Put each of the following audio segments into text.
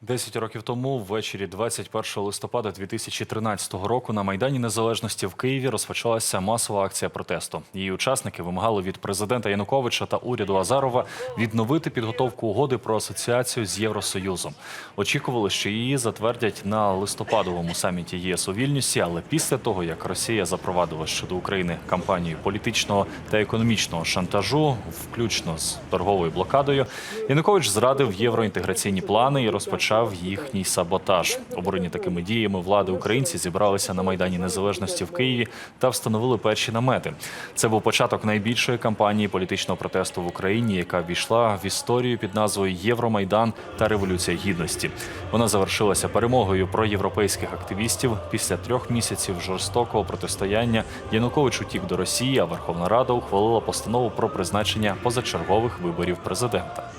Десять років тому, ввечері 21 листопада 2013 року, на Майдані Незалежності в Києві розпочалася масова акція протесту. Її учасники вимагали від президента Януковича та уряду Азарова відновити підготовку угоди про асоціацію з Євросоюзом. Очікували, що її затвердять на листопадовому саміті ЄС у Вільнюсі, але після того, як Росія запровадила щодо України кампанію політичного та економічного шантажу, включно з торговою блокадою, Янукович зрадив євроінтеграційні плани і розпочав їхній саботаж. Обурені такими діями влади українці зібралися на майдані незалежності в Києві та встановили перші намети. Це був початок найбільшої кампанії політичного протесту в Україні, яка війшла в історію під назвою Євромайдан та Революція Гідності. Вона завершилася перемогою проєвропейських активістів. Після трьох місяців жорстокого протистояння Янукович утік до Росії, а Верховна Рада ухвалила постанову про призначення позачергових виборів президента.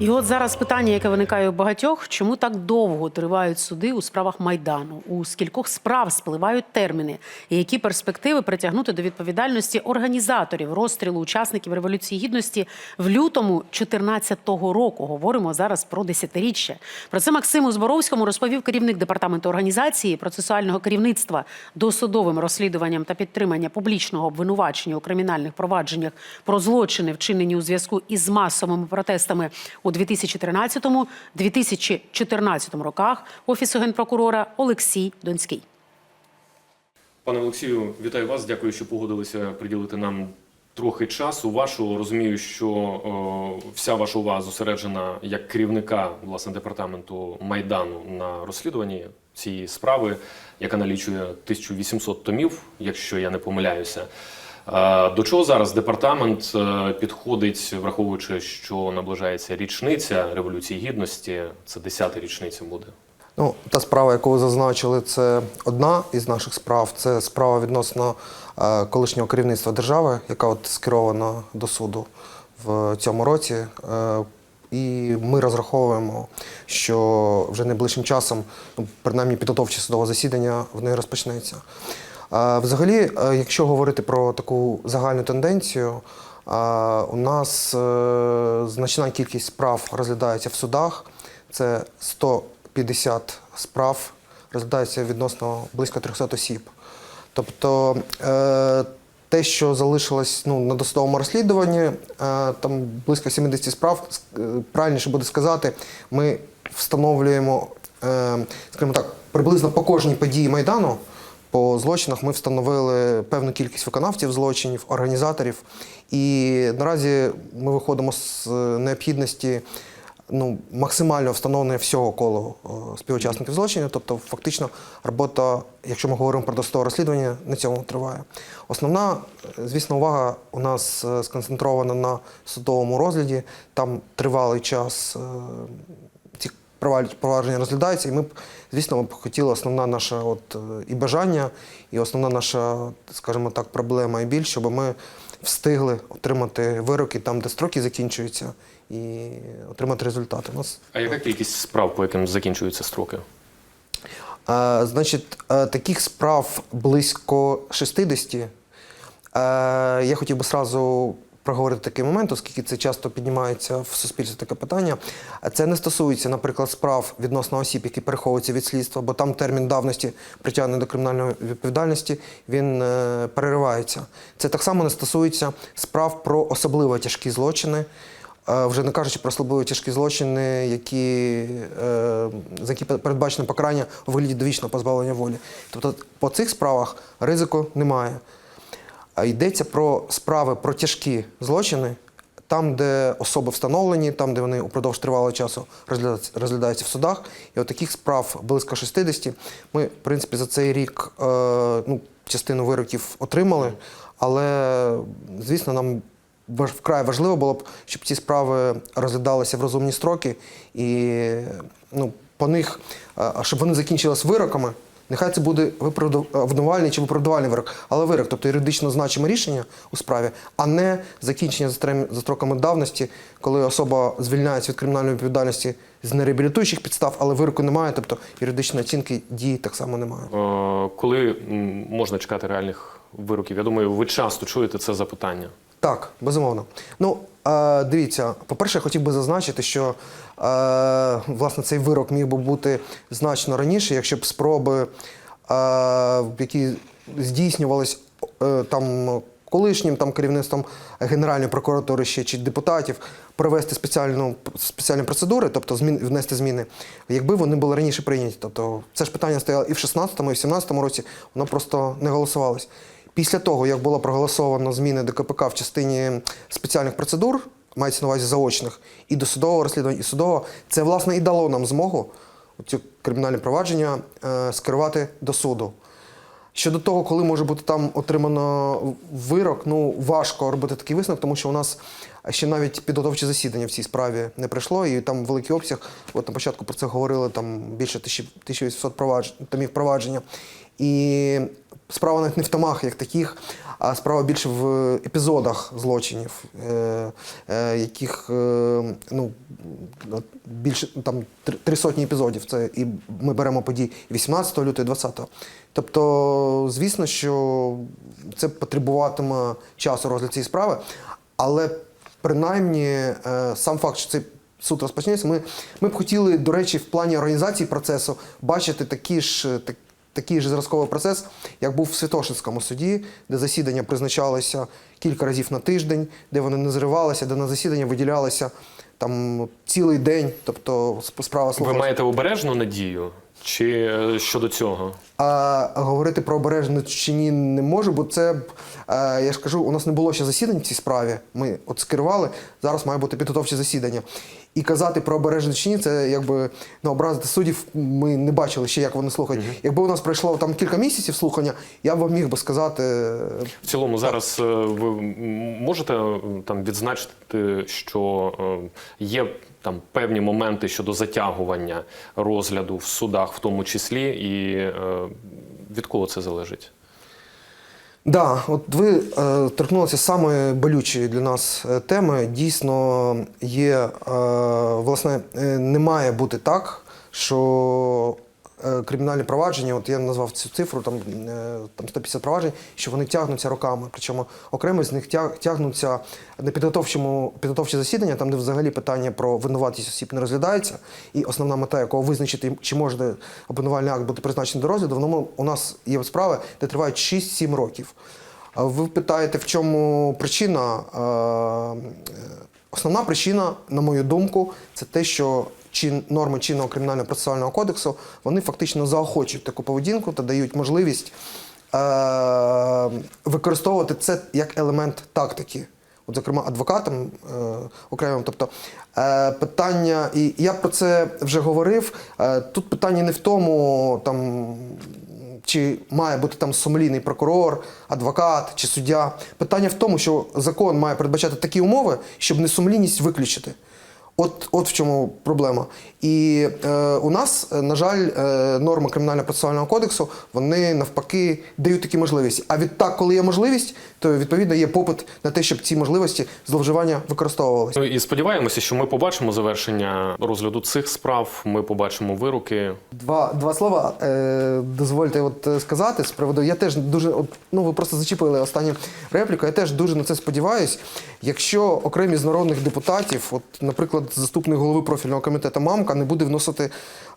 І от зараз питання, яке виникає у багатьох: чому так довго тривають суди у справах майдану? У скількох справ спливають терміни, і які перспективи притягнути до відповідальності організаторів розстрілу учасників революції гідності в лютому 2014 року? Говоримо зараз про десятиріччя. Про це Максиму Зборовському розповів керівник департаменту організації процесуального керівництва досудовим розслідуванням та підтримання публічного обвинувачення у кримінальних провадженнях про злочини, вчинені у зв'язку із масовими протестами у 2013-2014 роках офісу генпрокурора Олексій Донський. Пане Олексію, вітаю вас. Дякую, що погодилися приділити нам трохи часу. Вашу розумію, що о, вся ваша увага зосереджена як керівника власне департаменту майдану на розслідуванні цієї справи, яка налічує 1800 томів, якщо я не помиляюся. До чого зараз департамент е, підходить, враховуючи, що наближається річниця революції гідності? Це 10-та річниця буде. Ну, та справа, яку ви зазначили, це одна із наших справ. Це справа відносно е, колишнього керівництва держави, яка от скерована до суду в цьому році. Е, і ми розраховуємо, що вже найближчим часом, ну, принаймні підготовче судове засідання в неї розпочнеться. Взагалі, е, якщо говорити про таку загальну тенденцію, у нас е, значна кількість справ розглядається в судах. Це 150 справ розглядається відносно близько 300 осіб. Тобто е, те, що залишилось ну, на досудовому розслідуванні, там близько 70 справ, правильніше буде сказати, ми встановлюємо, скажімо так, приблизно по кожній події Майдану. По злочинах ми встановили певну кількість виконавців злочинів, організаторів. І наразі ми виходимо з е, необхідності ну, максимально встановлення всього колу е, співучасників злочинів. Тобто, фактично, робота, якщо ми говоримо про досудове розслідування, на цьому триває. Основна, е, звісно, увага у нас сконцентрована на судовому розгляді. Там тривалий час провадження- розглядаються, і ми б, звісно, ми б хотіли основна наша от, е, і бажання, і основна наша, скажімо так, проблема і біль, щоб ми встигли отримати вироки там, де строки закінчуються, і отримати результати. У нас А яка кількість справ, по яким закінчуються строки? Е, Значить, е, таких справ близько 60. Е, Я хотів би сразу проговорити такий момент, оскільки це часто піднімається в суспільстві таке питання. Це не стосується, наприклад, справ відносно осіб, які переховуються від слідства, бо там термін давності притягнення до кримінальної відповідальності він е, переривається. Це так само не стосується справ про особливо тяжкі злочини. Е, Вже не кажучи про особливо тяжкі злочини, які, е, за які передбачено покарання у вигляді довічного позбавлення волі. Тобто по цих справах ризику немає. Йдеться про справи про тяжкі злочини, там, де особи встановлені, там, де вони упродовж тривалого часу розглядаються в судах. І от таких справ близько 60. Ми, в принципі, за цей рік е, ну, частину вироків отримали, але, звісно, нам вкрай важливо було б, щоб ці справи розглядалися в розумні строки і ну, по них, е, щоб вони закінчились вироками. Нехай це буде виправду- е, чи виправдувальний вирок, але вирок, тобто юридично значиме рішення у справі, а не закінчення за строками давності, коли особа звільняється від кримінальної відповідальності з нереабілітуючих підстав, але вироку немає, тобто юридичної оцінки дії так само немає. Е, Коли можна чекати реальних вироків? Я думаю, ви часто чуєте це запитання. Так, безумовно. Ну, е, дивіться, по-перше, я хотів би зазначити, що е, власне цей вирок міг би бути значно раніше, якщо б спроби, е, які здійснювались е, там колишнім там керівництвом Генеральної прокуратури ще чи депутатів провести спеціальну спеціальні процедури, тобто змін внести зміни, якби вони були раніше прийняті. Тобто це ж питання стояло і в 16-му, і в 17-му році, воно просто не голосувалось. Після того, як було проголосовано зміни до КПК в частині спеціальних процедур, мається на увазі заочних, і досудового розслідування, і судового, це власне і дало нам змогу ці кримінальне провадження е, скерувати до суду. Щодо того, коли може бути там отримано вирок, ну важко робити такий висновок, тому що у нас ще навіть підготовче засідання в цій справі не прийшло, і там великий обсяг. От на початку про це говорили там більше 1800 провадж... томів провадження. І справа навіть не в томах як таких, а справа більше в епізодах злочинів, е, е, яких е, ну, більше там три, сотні епізодів. Це і ми беремо події 18 лютого і 20. Тобто, звісно, що це потребуватиме часу розгляд цієї справи, але принаймні сам факт, що цей суд розпочнеться, ми, ми б хотіли, до речі, в плані організації процесу бачити такі ж. Так, Такий же зразковий процес, як був в Святошинському суді, де засідання призначалося кілька разів на тиждень, де вони не зривалися, де на засідання виділялося там цілий день, тобто справа Ви маєте обережну надію? Чи е, щодо цього? А говорити про обережність чи ні не можу, бо це, б, е, я ж кажу, у нас не було ще засідань в цій справі. Ми от скерували, зараз має бути підготовче засідання. І казати про обережність чи ні, це якби ну, образити суддів, ми не бачили ще, як вони слухають. Якби у нас пройшло там кілька місяців слухання, я б міг би сказати. В цілому зараз е, ви можете там відзначити, що є там певні моменти щодо затягування розгляду в судах, в тому числі, і е, від кого це залежить? Да, от ви е, торкнулися самої болючої для нас е, теми. Дійсно, є е, власне, е, не має бути так, що кримінальні провадження, от я назвав цю цифру, там, е, там 150 проваджень, що вони тягнуться роками. Причому окремо з них тягнуться на підготовчому підготовче засідання, там де взагалі питання про винуватість осіб не розглядається, і основна мета, якого визначити, чи може обвинувальний акт бути призначений до розгляду, воно у нас є справи, де тривають 6-7 років. Ви питаєте, в чому причина? Е, Основна причина, на мою думку, це те, що чин, норми чинного кримінального процесуального кодексу вони фактично заохочують таку поведінку та дають можливість е, використовувати це як елемент тактики. От, зокрема, адвокатам е, окремим. Тобто е, питання, і я про це вже говорив. Е, тут питання не в тому, там, чи має бути там сумлінний прокурор, адвокат чи суддя. Питання в тому, що закон має передбачати такі умови, щоб несумлінність виключити. От, от в чому проблема. І е, у нас, е, на жаль, е, норми кримінального процесуального кодексу вони навпаки дають такі можливості. А відтак, коли є можливість, то відповідно є попит на те, щоб ці можливості зловживання використовувалися. Ну і сподіваємося, що ми побачимо завершення розгляду цих справ. Ми побачимо вироки. Два, два слова е, дозвольте от е, сказати з приводу. Я теж дуже от, ну ви просто зачепили останню репліку. Я теж дуже на це сподіваюсь. Якщо окремі з народних депутатів, от, наприклад, заступник голови профільного комітету Мамка, не буде вносити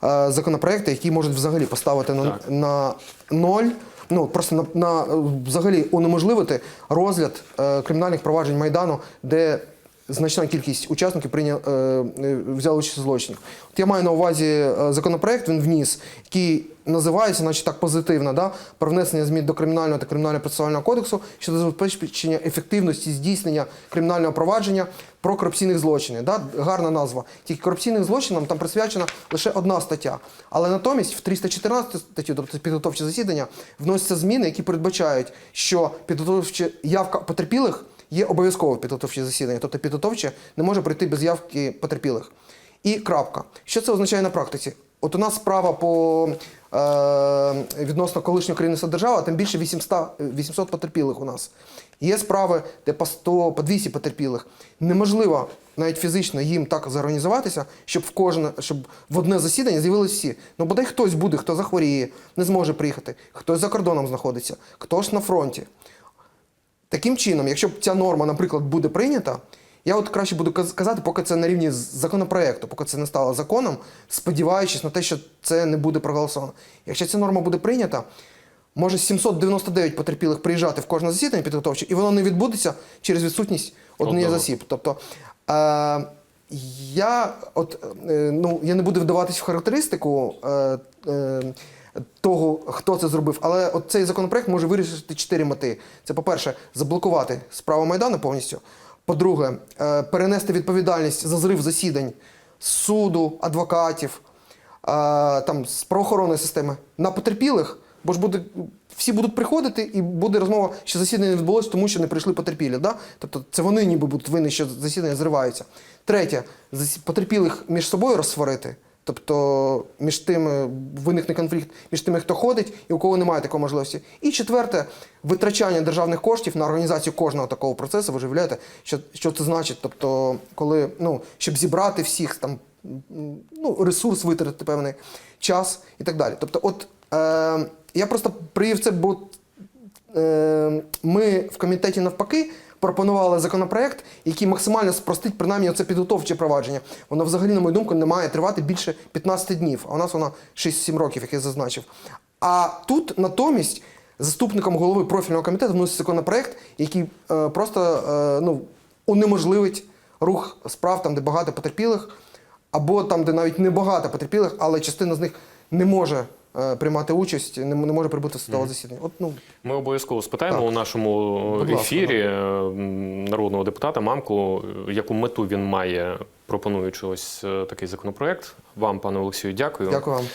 е, законопроекти, які можуть взагалі поставити на, на ноль. Ну просто на, на е, взагалі унеможливити розгляд е, кримінальних проваджень майдану, де значна кількість учасників прийняв, е, е, взяли участь у. От я маю на увазі е, законопроект, він вніс, який називається, значить так позитивно, да, про внесення змін до кримінального та кримінального процесуального кодексу щодо забезпечення ефективності здійснення кримінального провадження про корупційних злочинів. Да? Гарна назва. Тільки корупційним злочинам там присвячена лише одна стаття. Але натомість в 314 статтю, тобто підготовче засідання, вносяться зміни, які передбачають, що підготовча явка потерпілих є обов'язково підготовче засідання. Тобто підготовче не може прийти без явки потерпілих. І крапка. Що це означає на практиці? От у нас справа по е, відносно колишнього керівництва держави, а тим більше 800, 800 потерпілих у нас. Є справи, де по 100, по 200 потерпілих. Неможливо навіть фізично їм так зорганізуватися, щоб в кожне, щоб в одне засідання з'явилися всі. Ну бодай хтось буде, хто захворіє, не зможе приїхати, хтось за кордоном знаходиться, хтось на фронті. Таким чином, якщо б ця норма, наприклад, буде прийнята, Я от краще буду казати, поки це на рівні законопроекту, поки це не стало законом, сподіваючись на те, що це не буде проголосовано. Якщо ця норма буде прийнята, може 799 потерпілих приїжджати в кожне засідання підготовче, і воно не відбудеться через відсутність однієї з осіб. Тобто е, я, от, е, ну, я не буду вдаватись в характеристику е, е, того, хто це зробив, але от цей законопроект може вирішити чотири мети. Це, по-перше, заблокувати справу Майдану повністю. По-друге, е, перенести відповідальність за зрив засідань суду, адвокатів, е, там, з правоохоронної системи на потерпілих, бо ж буде, всі будуть приходити, і буде розмова, що засідання не відбулося, тому що не прийшли потерпілі. Да? Тобто це вони ніби будуть винні, що засідання зриваються. Третє, потерпілих між собою розсварити. Тобто між тими виникне конфлікт між тими, хто ходить і у кого немає такої можливості. І четверте, витрачання державних коштів на організацію кожного такого процесу. Ви ж уявляєте, що, що це значить? Тобто, коли ну, щоб зібрати всіх там ну, ресурс витратити певний час і так далі. Тобто, от е, я просто привів це, бо е, ми в комітеті навпаки пропонували законопроект, який максимально спростить принаймні оце підготовче провадження. Воно взагалі, на мою думку, не має тривати більше 15 днів, а у нас воно 6-7 років, як я зазначив. А тут натомість заступником голови профільного комітету вносить законопроект, який е, просто е, ну, унеможливить рух справ там, де багато потерпілих, або там, де навіть не багато потерпілих, але частина з них не може приймати участь, не, не може прибути в судове засідання. От, ну, Ми обов'язково спитаємо Так. у нашому Будь ефірі е, народного депутата Мамку, е, яку мету він має, пропонуючи ось е, такий законопроект. Вам, пане Олексію, дякую. дякую вам.